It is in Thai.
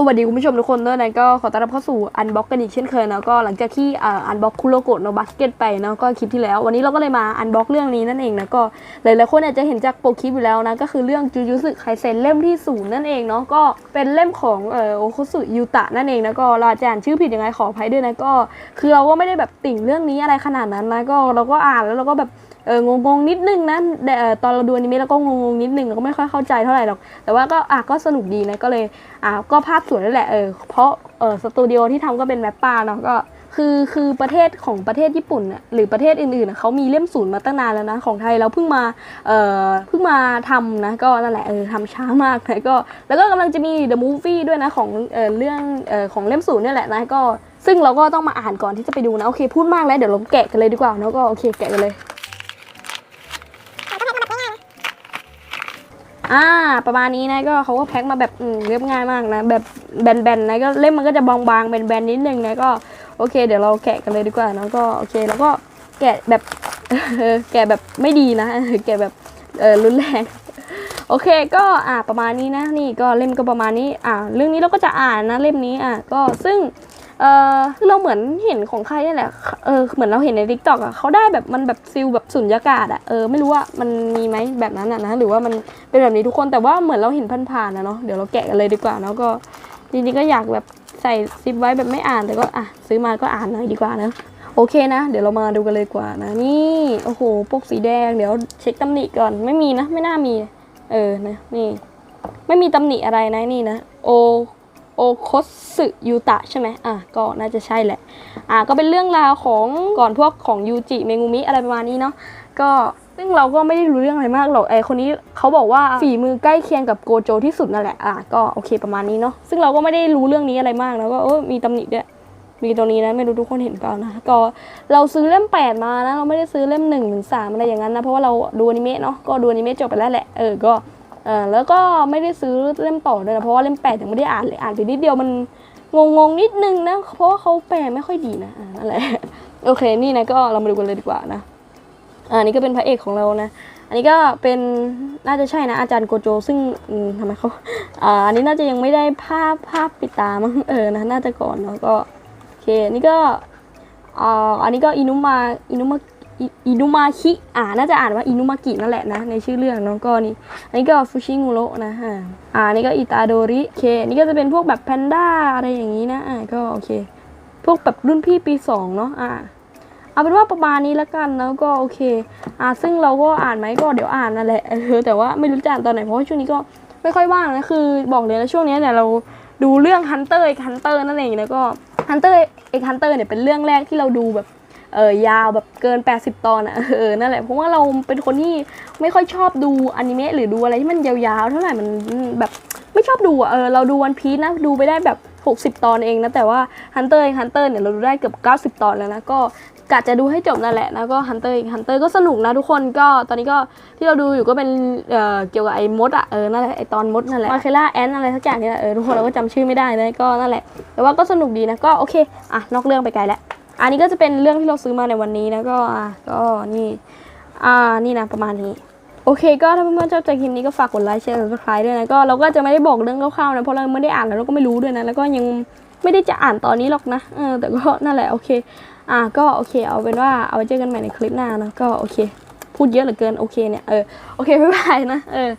สวัสดีคุณผู้ชมทุกคนด้วยนะก็ขอต้อนรับเข้าสู่อันบ็อกกันอีกเช่นเคยนะก็หลังจากที่อันบ็อกคุโรโกะโนบัสเกตไปเนาะก็คลิปที่แล้ว วันนี้เราก็เลยมาอันบ็อกเรื่องนี้นั่นเองนะก็หลายๆคนอาจจะเห็นจากโปรคลิปอยู่แล้วนะก็คือเรื่องจูจูสึไคเซนเล่มที่ศูนย์นั่นเองเนาะก็เป็นเล่มของเออโอคุสุยูตะนั่นเองนะก็เราอาจจะอ่านชื่อผิดยังไงขออภัยด้วยนะก็ คือเราก็ไม่ได้แบบติ่งเรื่องนี้อะไรขนาดนั้นนะก็เราก็อ่านแล้วเราก็แบบ เอองงๆนิดนึงนะตอนเราดูอนิเมะเราก็งงๆนิดนึงเราก็ไม่ค่อยเข้าใจเท่าไหร่หรอก แต่ว่าก็อะก็สนุกดีนะก็เลยอะก็ภาพสวยนั่นแหละเออเพราะเออสตูดิโอที่ทำก็เป็นแมปป้าเนาะก็คือคือประเทศของประเทศญี่ปุ่นน่ะหรือประเทศอื่นๆน่ะเขามีเล่มศูนย์มาตั้งนานแล้วนะของไทยเราเพิ่งมาเอ่อเพิ่งมาทำนะก็นั่นแหละเออทำช้ามากนะก็แล้วก็กำลังจะมี The Movie ด้วยนะของเออเรื่องเออของเล่มศูนย์นี่แหละนะก็ซึ่งเราก็ต้องมาอ่านก่อนที่จะไปดูนะโอเคพูดมากแล้วเดี๋ยวเราแกะกันเลยดีกว่าเนาะก็โอเคแกะกันเลย อ่า ประมาณนี้นะก็เขาก็แพ็คมาแบบเรียบง่ายมากนะ แบบแบนๆนะก็เล่มมันก็จะบางๆแบนๆนิดนึงนะก็โอเค เดี๋ยวเราแกะกันเลยดีกว่านะก็โอเคแล้วก็แกะแบบแกะแบบไม่ดีนะแกะแบบเออรุนแรงโอเคก็อ่าประมาณนี้นะนี่ก็เล่มก็ประมาณนี้อ่าเรื่องนี้เราก็จะอ่านนะเล่มนี้อะก็ซึ่ง เออคือเราเหมือนเห็นของใครนี่แหละ เออ เหมือนเราเห็นในทิกตอกอะเขาได้แบบมันแบบซิลแบบสุญญากาศอะ เออ ไม่รู้ว่ามันมีไหมแบบนั้นอะนะ หรือว่ามันเป็นแบบนี้ทุกคน แต่ว่าเหมือนเราเห็นผ่านๆนะเนาะ เดี๋ยวเราแกะกันเลยดีกว่าแล้วก็ จริงๆก็อยากแบบใส่ซิปไว้แบบไม่อ่าน แต่ก็อะซื้อมาก็อ่านหน่อยดีกว่านะ โอเคนะ เดี๋ยวเรามาดูกันเลยดีกว่านะ นี่ โอ้โห ปกสีแดง เดี๋ยวเช็คตำหนิก่อน ไม่มีนะ ไม่น่ามี เออ นะ นี่ ไม่มีตำหนิอะไรนะ นี่นะ โอ โอโคสึยูตะใช่ไหมอะก็น่าจะใช่แหละ อะก็เป็นเรื่องราวของก่อนพวกของยูจิเมงุมิอะไรประมาณนี้เนาะก็ซึ่งเราก็ไม่ได้รู้เรื่องอะไรมากหรอกไอคนนี้เขาบอกว่าฝีมือใกล้เคียงกับโกโจที่สุดนั่นแหละอะก็โอเคประมาณนี้เนาะซึ่งเราก็ไม่ได้รู้เรื่องนี้อะไรมากแล้วก็เออมีตำหนิด้วยมีตรงนี้นะไม่รู้ทุกคนเห็นเปล่านะก็เราซื้อเล่มแปดมานะเราไม่ได้ซื้อเล่มหนึ่งถึงสามอะไรอย่างนั้นนะเพราะว่าเราดูอนิเมะเนาะก็ดูอนิเมะจบไปแล้วแหละเออก็ ออแล้วก็ไม่ได้ซื้อเล่มต่อด้วยนะเพราะว่าเล่มแปดยังไม่ได้อ่านเลยอ่านไปนิดเดียวมันงงงๆนิดนึงนะเพราะว่าเขาแปลไม่ค่อยดีนะอ่านั่นแหละโอเคนี่นะก็เรามาดูกันเลยดีกว่านะอ่านี่ก็เป็นพระเอกของเรานะ อันนี้ก็เป็นน่าจะใช่นะอาจารย์โกโจ ซึ่งทำไมเขาอ่าอันนี้น่าจะยังไม่ได้ภาพภาพปิดตามั้งเออนะน่าจะก่อนเนาะก็โอเคนี่ก็อ่าอันนี้ก็อินุมาอินุมา อินุมาคิอ่าน่าจะอ่านว่าอินุมากินั่นแหละนะ ในชื่อเรื่องเนาะก็นี่อันนี้ก็ฟูชิงูโระนะฮะอ่านี่ก็อิตาโดริโอเคนี่ก็จะเป็นพวกแบบแพนด้าอะไรอย่างนี้นะอ่าก็โอเค พวกแบบรุ่นพี่ปีสองเนาะอ่าเอาเป็นว่าประมาณนี้แล้วกันแล้วก็โอเค อ่าซึ่งเราก็อ่านไหมก็เดี๋ยวอ่านนั่นแหละเออแต่ว่าไม่รู้จะอ่านตอนไหนเพราะว่าช่วงนี้ก็ไม่ค่อยว่างนะคือบอกเลยนะช่วงนี้เนี่ยเราดูเรื่องฮันเตอร์เอกฮันเตอร์นั่นเองแล้วก็ฮันเตอร์เอกฮันเตอร์เนี่ยเป็นเรื่องแรกที่เราดูแบบ เออยาวแบบเกิน 80 ตอนอะเออนั่นแหละเพราะว่าเราเป็นคนที่ไม่ค่อยชอบดูอนิเมะหรือดูอะไรที่มันยาวๆ เท่าไหร่มันแบบไม่ชอบดูอะเออเราดูวันพีซนะดูไปได้แบบ 60 ตอนเองนะแต่ว่า Hunter x Hunter เตอร์เนี่ยเราดูได้เกือบ 90 ตอนแล้วนะก็กะจะดูให้จบนั่นแหละนะก็ Hunter x Hunter ก็สนุกนะทุกคนก็ตอนนี้ก็ที่เราดูอยู่ก็เป็นเอ่อเกี่ยวกับไอ้มดอะเออนั่นแหละไอ้ตอนมดนั่นแหละมาเคล่าแอนอะไรสักอย่างนี่แหละเออทุกคนเราก็จำชื่อไม่ได้นะก็นั่นแหละแต่ว่าก็สนุกดีนะก็โอเคอะนอกเรื่องไปไกลแล้ว อันนี้ก็จะเป็นเรื่องที่เราซื้อมาในวันนี้นะก็ก็นี่อ่านี่นะประมาณนี้ โอเคก็ถ้าเพื่อนๆชอบใจคลิปนี้ก็ฝากกดไลค์แชร์ subscribe ด้วยนะก็เราก็จะไม่ได้บอกเรื่องคร่าวๆนะเพราะเราไม่ได้อ่านแล้วเราก็ไม่รู้ด้วยนะแล้วก็ยังไม่ได้จะอ่านตอนนี้หรอกนะเออแต่ก็นั่นแหละโอเค อะก็โอเค เอาเป็นว่าเอาไว้เจอกันใหม่ในคลิปหน้านะก็โอเค พูดเยอะเหลือเกินโอเคเนี่ยเออโอเคบ๊ายบายนะเออ